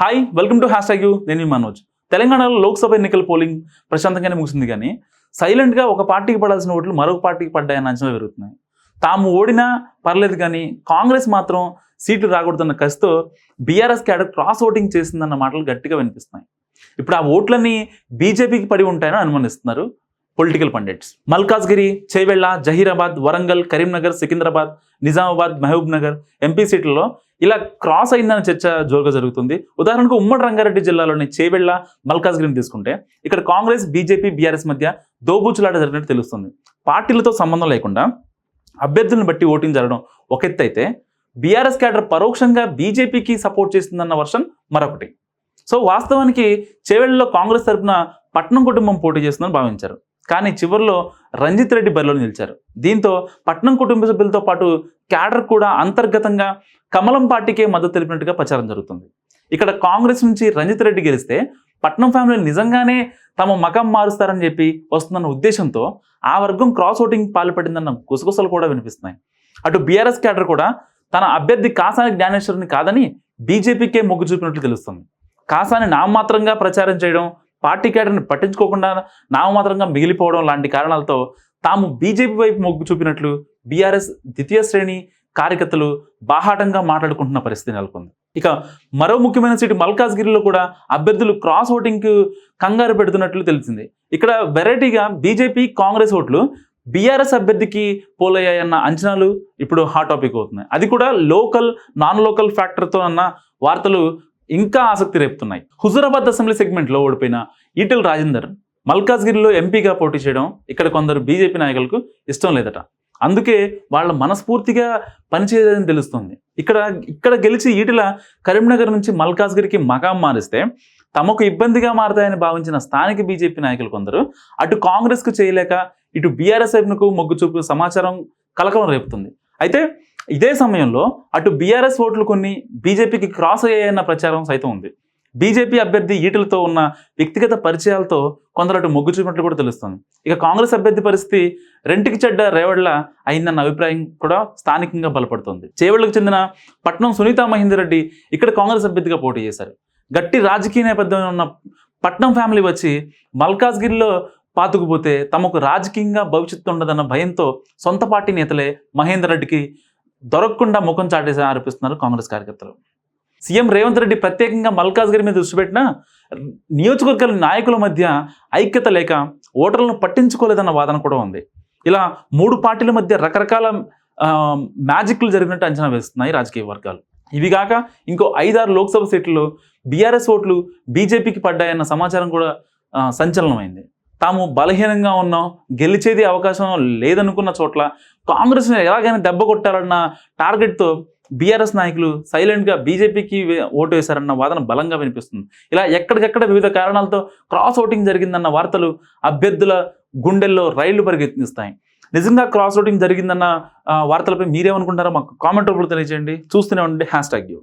Hi welcome to hashtag U నేను మనోజ్. తెలంగాణలో లోక్సభ ఎన్నికల పోలింగ్ ప్రశాంతంగానే ముగిసింది కానీ సైలెంట్గా ఒక పార్టీకి పడాల్సిన ఓట్లు మరొక పార్టీకి పడ్డాయని అంచనా పెరుగుతున్నాయి. తాము ఓడినా పర్లేదు కానీ కాంగ్రెస్ మాత్రం సీట్లు రాకూడదన్న కసితో బీఆర్ఎస్ క్యాడర్ క్రాస్ ఓటింగ్ చేసిందన్న మాటలు గట్టిగా వినిపిస్తున్నాయి. ఇప్పుడు ఆ ఓట్లన్నీ బీజేపీకి పడి ఉంటాయని అనుమానిస్తున్నారు political pundits Malkajgiri Chevella Zahirabad Warangal Karimnagar Secunderabad Nizamabad Mahbubnagar MP సీట్లలో ఇలా క్రాస్ అయిందన్న చర్చ జోరుగా జరుగుతుంది. ఉదాహరణకు ఉమ్మడి రంగారెడ్డి జిల్లాలోని చేవెళ్ళ మల్కాజ్గిరిని తీసుకుంటే ఇక్కడ కాంగ్రెస్ బీజేపీ బీఆర్ఎస్ మధ్య దోబూచులాట జరిగినట్టు తెలుస్తుంది. పార్టీలతో సంబంధం లేకుండా అభ్యర్థులను బట్టి ఓటింగ్ జరగడం ఒక ఎత్తు అయితే బీఆర్ఎస్ క్యాడర్ పరోక్షంగా బీజేపీకి సపోర్ట్ చేస్తుందన్న వర్షన్ మరొకటి. సో వాస్తవానికి చేవెళ్ళలో కాంగ్రెస్ తరపున పట్నం కుటుంబం పోటీ చేస్తుందని భావించారు. కానీ చివరిలో రంజిత్ రెడ్డి బరిలో నిలిచారు. దీంతో పట్నం కుటుంబ సభ్యులతో పాటు క్యాడర్ కూడా అంతర్గతంగా కమలం పార్టీకే మద్దతు తెలిపినట్టుగా ప్రచారం జరుగుతుంది. ఇక్కడ కాంగ్రెస్ నుంచి రంజిత్ రెడ్డి గెలిస్తే పట్నం ఫ్యామిలీ నిజంగానే తమ మకం మారుస్తారని చెప్పి వస్తుందన్న ఉద్దేశంతో ఆ వర్గం క్రాస్ ఓటింగ్ పాల్పడిందన్న గుసగుసలు కూడా వినిపిస్తున్నాయి. అటు బీఆర్ఎస్ క్యాడర్ కూడా తన అభ్యర్థి కాసాని జ్ఞానేశ్వరుని కాదని బీజేపీకే మొగ్గు చూపినట్లు తెలుస్తుంది. కాసాని నామమాత్రంగా ప్రచారం చేయడం పార్టీ కేటర్ని పట్టించుకోకుండా నామమాత్రంగా మిగిలిపోవడం లాంటి కారణాలతో తాము బీజేపీ వైపు మొగ్గు చూపినట్లు బీఆర్ఎస్ ద్వితీయ శ్రేణి కార్యకర్తలు బాహాటంగా మాట్లాడుకుంటున్న పరిస్థితి నెలకొంది. ఇక మరో ముఖ్యమైన సీటు మల్కాజ్గిరిలో కూడా అభ్యర్థులు క్రాస్ ఓటింగ్కు కంగారు పెడుతున్నట్లు తెలిసింది. ఇక్కడ వెరైటీగా బీజేపీ కాంగ్రెస్ ఓట్లు బీఆర్ఎస్ అభ్యర్థికి పోలయ్యాయన్న అంచనాలు ఇప్పుడు హాట్ టాపిక్ అవుతున్నాయి. అది కూడా లోకల్ నాన్ లోకల్ ఫ్యాక్టర్తో అన్న వార్తలు ఇంకా ఆసక్తి రేపుతున్నాయి. హుజురాబాద్ అసెంబ్లీ సెగ్మెంట్లో ఓడిపోయిన ఈటెల్ రాజేందర్ మల్కాజ్గిరిలో ఎంపీగా పోటీ చేయడం ఇక్కడ కొందరు బీజేపీ నాయకులకు ఇష్టం లేదట. అందుకే వాళ్ళ మనస్ఫూర్తిగా పనిచేయదని తెలుస్తుంది. ఇక్కడ ఇక్కడ గెలిచి ఈటెల కరీంనగర్ నుంచి మల్కాజ్గిరికి మకాం మారిస్తే తమకు ఇబ్బందిగా మారతాయని భావించిన స్థానిక బీజేపీ నాయకులు కొందరు అటు కాంగ్రెస్కు చేయలేక ఇటు బీఆర్ఎస్ వైపునకు మొగ్గు చూపు సమాచారం కలకలం రేపుతుంది. అయితే ఇదే సమయంలో అటు బీఆర్ఎస్ ఓట్లు కొన్ని బీజేపీకి క్రాస్ అయ్యాయన్న ప్రచారం సైతం ఉంది. బీజేపీ అభ్యర్థి ఈటలతో ఉన్న వ్యక్తిగత పరిచయాలతో కొందరు అటు మొగ్గు చూపినట్లు కూడా తెలుస్తుంది. ఇక కాంగ్రెస్ అభ్యర్థి పరిస్థితి రెంటికి చెడ్డ రేవళ్ళ అయిందన్న అభిప్రాయం కూడా స్థానికంగా బలపడుతుంది. చేవళ్ళకు చెందిన పట్నం సునీతా మహేందర్ రెడ్డి ఇక్కడ కాంగ్రెస్ అభ్యర్థిగా పోటీ చేశారు. గట్టి రాజకీయ నేపథ్యంలో ఉన్న పట్నం ఫ్యామిలీ వచ్చి మల్కాజ్గిరిలో పాతుకుపోతే తమకు రాజకీయంగా భవిష్యత్తు ఉండదన్న భయంతో సొంత పార్టీ నేతలే మహేందర్ రెడ్డికి దొరకకుండా ముఖం చాటేసి ఆరోపిస్తున్నారు కాంగ్రెస్ కార్యకర్తలు. సీఎం రేవంత్ రెడ్డి ప్రత్యేకంగా మల్కాజ్గిరి మీద దృష్టి పెట్టినా నియోజకవర్గాల నాయకుల మధ్య ఐక్యత లేక ఓటర్లను పట్టించుకోలేదన్న వాదన కూడా ఉంది. ఇలా మూడు పార్టీల మధ్య రకరకాల మ్యాజిక్లు జరిగినట్టు అంచనా వేస్తున్నాయి రాజకీయ వర్గాలు. ఇవి కాక ఇంకో ఐదారు లోక్సభ సీట్లు బీఆర్ఎస్ ఓట్లు బీజేపీకి పడ్డాయన్న సమాచారం కూడా సంచలనమైంది. తాము బలహీనంగా ఉన్నాం గెలిచేది అవకాశం లేదనుకున్న చోట్ల కాంగ్రెస్ని ఎలాగైనా దెబ్బ కొట్టాలన్న టార్గెట్తో బీఆర్ఎస్ నాయకులు సైలెంట్గా బీజేపీకి ఓటు వేశారన్న వాదన బలంగా వినిపిస్తుంది. ఇలా ఎక్కడికెక్కడ వివిధ కారణాలతో క్రాస్ ఓటింగ్ జరిగిందన్న వార్తలు అభ్యర్థుల గుండెల్లో రైళ్ళు పరిగెత్తిస్తాయి. నిజంగా క్రాస్ ఓటింగ్ జరిగిందన్న వార్తలపై మీరేమనుకుంటారో మాకు కామెంట్ రూపంలో తెలియజేయండి చూస్తూనే ఉండండి హ్యాష్ ట్యాగ్ యూ.